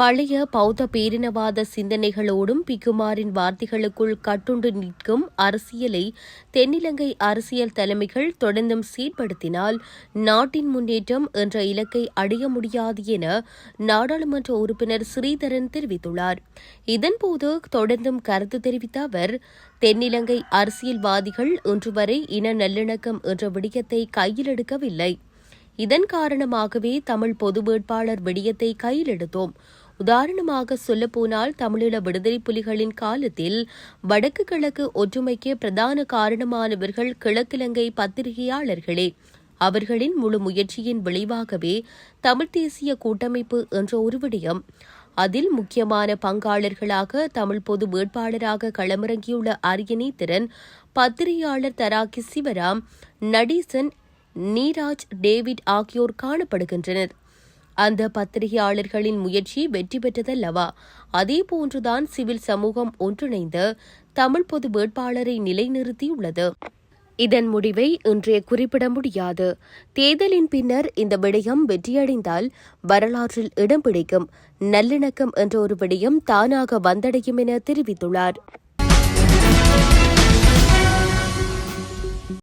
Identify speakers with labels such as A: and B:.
A: பழைய பௌத்த பேரினவாத சிந்தனைகளோடும் பிக்குமாரின் வார்த்தைகளுக்குள் கட்டுண்டு நிற்கும் அரசியலை தென்னிலங்கை அரசியல் தலைமைகள் தொடர்ந்தும் சீர்படுத்தினால் நாட்டின் முன்னேற்றம் என்ற இலக்கை அடைய முடியாது என நாடாளுமன்ற உறுப்பினர் ஸ்ரீதரன் தெரிவித்துள்ளார். இதன்போது தொடர்ந்தும் கருத்து தெரிவித்த அவர் தென்னிலங்கை அரசியல்வாதிகள் இன்று வரை இன நல்லிணக்கம் என்ற விடயத்தை கையில் எடுக்கவில்லை. இதன் காரணமாகவே தமிழ் பொது வேட்பாளர் விடயத்தை கையில் எடுத்தோம். உதாரணமாக சொல்லப்போனால் தமிழீழ விடுதலை புலிகளின் காலத்தில் வடக்கு கிழக்கு ஒற்றுமைக்கு பிரதான காரணமானவர்கள் கிழக்கிழங்கை பத்திரிகையாளர்களே. அவர்களின் முழு முயற்சியின் விளைவாகவே தமிழ் தேசிய கூட்டமைப்பு என்ற ஒரு விடயம். அதில் முக்கியமான பங்காளர்களாக தமிழ் பொது வேட்பாளராக களமிறங்கியுள்ள அரியணை திறன் பத்திரிகையாளர் தராக்கி சிவராம் நடீசன் நீராஜ் டேவிட் ஆகியோர் காணப்படுகின்றனர். அந்த பத்திரிகையாளர்களின் முயற்சி வெற்றி பெற்றதல்லவா அதே போன்றுதான் சிவில் சமூகம் ஒன்றிணைந்து தமிழ் பொது வேட்பாளரை நிலைநிறுத்தியுள்ளது. இதன் முடிவை இன்றைய குறிப்பிட முடியாது. தேர்தலின் பின்னர் இந்த விடயம் வெற்றியடைந்தால் வரலாற்றில் இடம் பிடிக்கும். நல்லிணக்கம் என்ற ஒரு விடயம் தானாக வந்தடையும் என தெரிவித்துள்ளார்.